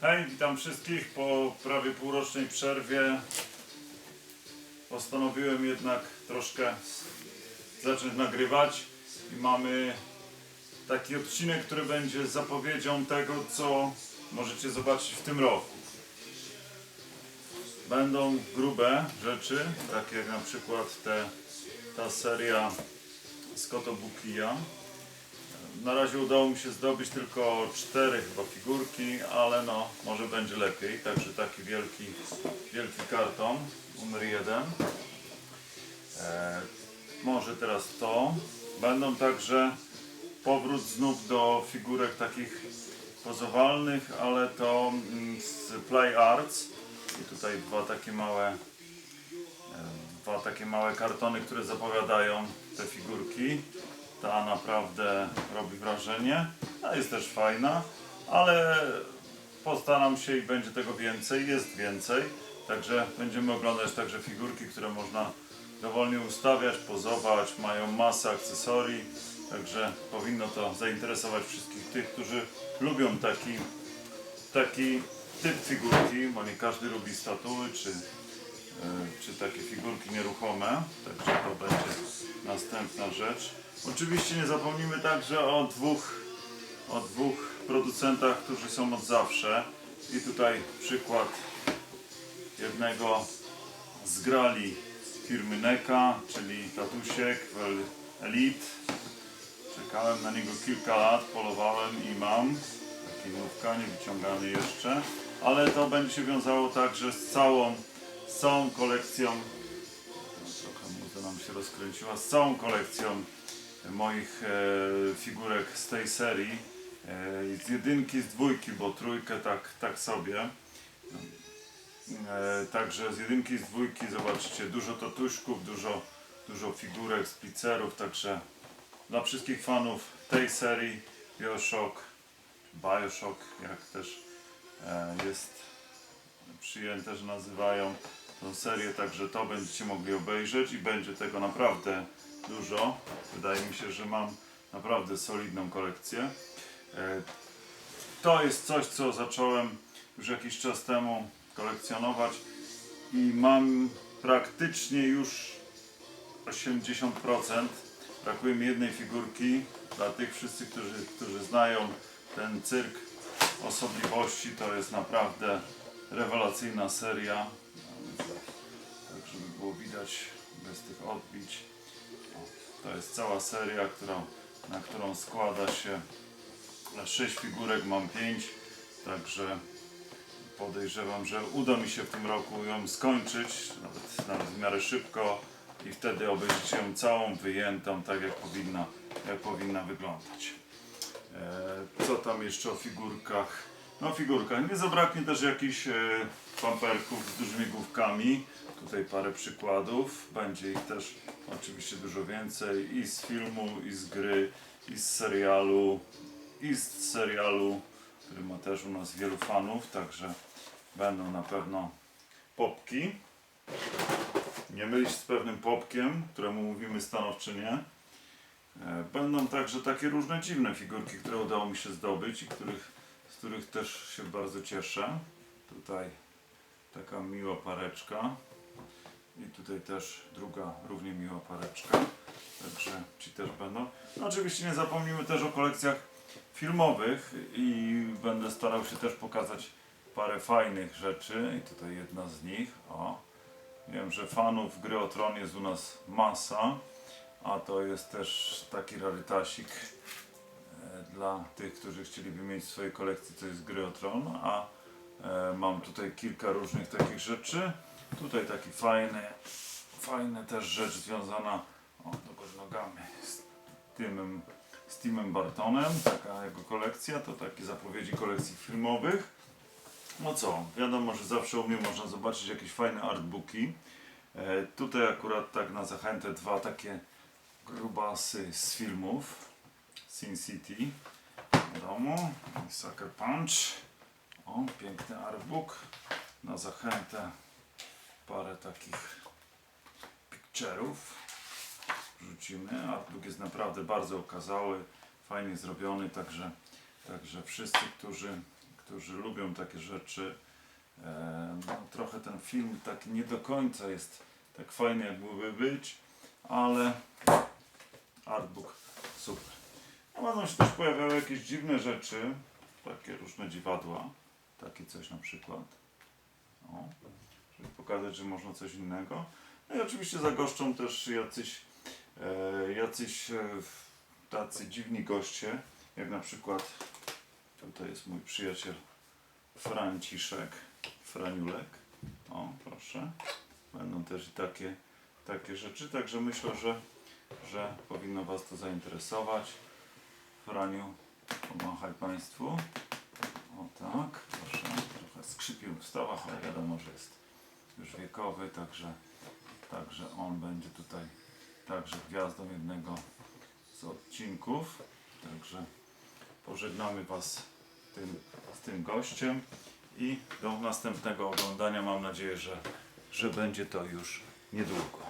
Hej, witam wszystkich po prawie półrocznej przerwie. Postanowiłem jednak troszkę zacząć nagrywać i mamy taki odcinek, który będzie zapowiedzią tego, co możecie zobaczyć w tym roku. Będą grube rzeczy, takie jak na przykład te, ta seria Skotobukija. Na razie udało mi się zdobyć tylko cztery chyba figurki, ale no, może będzie lepiej. Także taki wielki, wielki karton, numer jeden. E, może teraz to. Będą także powrót znów do figurek takich pozowalnych, ale to mm, z Play Arts. I tutaj dwa takie małe, e, dwa takie małe kartony, które zapowiadają te figurki. Ta naprawdę robi wrażenie, a jest też fajna, ale postaram się i będzie tego więcej, jest więcej. Także będziemy oglądać także figurki, które można dowolnie ustawiać, pozować, mają masę akcesorii, także powinno to zainteresować wszystkich tych, którzy lubią taki, taki typ figurki, bo nie każdy lubi statuły czy, czy takie figurki nieruchome, także to będzie następna rzecz. Oczywiście nie zapomnimy także o dwóch, o dwóch producentach, którzy są od zawsze i tutaj przykład jednego z grali firmy NECA, czyli Tatusiek Elite. Czekałem na niego kilka lat, polowałem i mam. Taki nówka, nie wyciągany jeszcze. Ale to będzie się wiązało także z całą, z całą kolekcją. Trochę muza nam się rozkręciła. Z całą kolekcją moich e, figurek z tej serii. E, z jedynki, z dwójki, bo trójkę tak, tak sobie. E, także z jedynki, z dwójki zobaczycie dużo tatuśków, dużo, dużo figurek, splicerów, także dla wszystkich fanów tej serii Bioshock, Bioshock jak też e, jest przyjęte, że nazywają tą serię, także to będziecie mogli obejrzeć i będzie tego naprawdę dużo. Wydaje mi się, że mam naprawdę solidną kolekcję. E, to jest coś, co zacząłem już jakiś czas temu kolekcjonować i mam praktycznie już 80%. Brakuje mi jednej figurki. Dla tych wszyscy, którzy, którzy znają ten cyrk osobliwości, to jest naprawdę rewelacyjna seria. Tak, żeby było widać bez tych odbić. To jest cała seria, która, na którą składa się 6 figurek, mam 5, także podejrzewam, że uda mi się w tym roku ją skończyć, nawet, nawet w miarę szybko i wtedy obejrzycie ją całą, wyjętą, tak jak powinna, jak powinna wyglądać. E, co tam jeszcze o figurkach? No figurkach. Nie zabraknie też jakichś e, pamperków z dużymi główkami. Tutaj parę przykładów. Będzie ich też oczywiście dużo więcej i z filmu, i z gry, i z serialu, i z serialu, który ma też u nas wielu fanów, także będą na pewno popki. Nie mylić z pewnym popkiem, któremu mówimy stanowczynie. E, Będą także takie różne dziwne figurki, które udało mi się zdobyć i których, których też się bardzo cieszę. Tutaj taka miła pareczka i tutaj też druga równie miła pareczka. Także ci też będą. No oczywiście nie zapomnimy też o kolekcjach filmowych i będę starał się też pokazać parę fajnych rzeczy i tutaj jedna z nich. O. Wiem, że fanów gry o tron jest u nas masa, a to jest też taki rarytasik dla tych, którzy chcieliby mieć w swojej kolekcji coś z gry o tron, a e, mam tutaj kilka różnych takich rzeczy. Tutaj taki fajny, fajna też rzecz związana o, do góry nogami z Timem, z Timem Bartonem, taka jego kolekcja, to takie zapowiedzi kolekcji filmowych. No co, wiadomo, że zawsze u mnie można zobaczyć jakieś fajne artbooki. E, tutaj akurat tak na zachętę dwa takie grubasy z filmów. Sin City, i Sucker Punch. O, piękny artbook. Na zachętę parę takich picture'ów rzucimy. Artbook jest naprawdę bardzo okazały, fajnie zrobiony, także, także wszyscy, którzy, którzy lubią takie rzeczy. E, no, trochę ten film taki nie do końca jest tak fajny, jak mógłby być, ale artbook. Będą się też pojawiały jakieś dziwne rzeczy, takie różne dziwadła, takie coś na przykład. O, żeby pokazać, że można coś innego. No i oczywiście zagoszczą też jacyś, e, jacyś e, tacy dziwni goście, jak na przykład tutaj jest mój przyjaciel Franciszek, Franiulek. O, proszę. Będą też i takie, takie rzeczy, także myślę, że, że powinno Was to zainteresować. Franiu, pomachaj Państwu. O tak, proszę. Trochę skrzypił w stawach, ale wiadomo, że jest już wiekowy, także, także on będzie tutaj także gwiazdą jednego z odcinków. Także pożegnamy Was tym, z tym gościem i do następnego oglądania. Mam nadzieję, że, że będzie to już niedługo.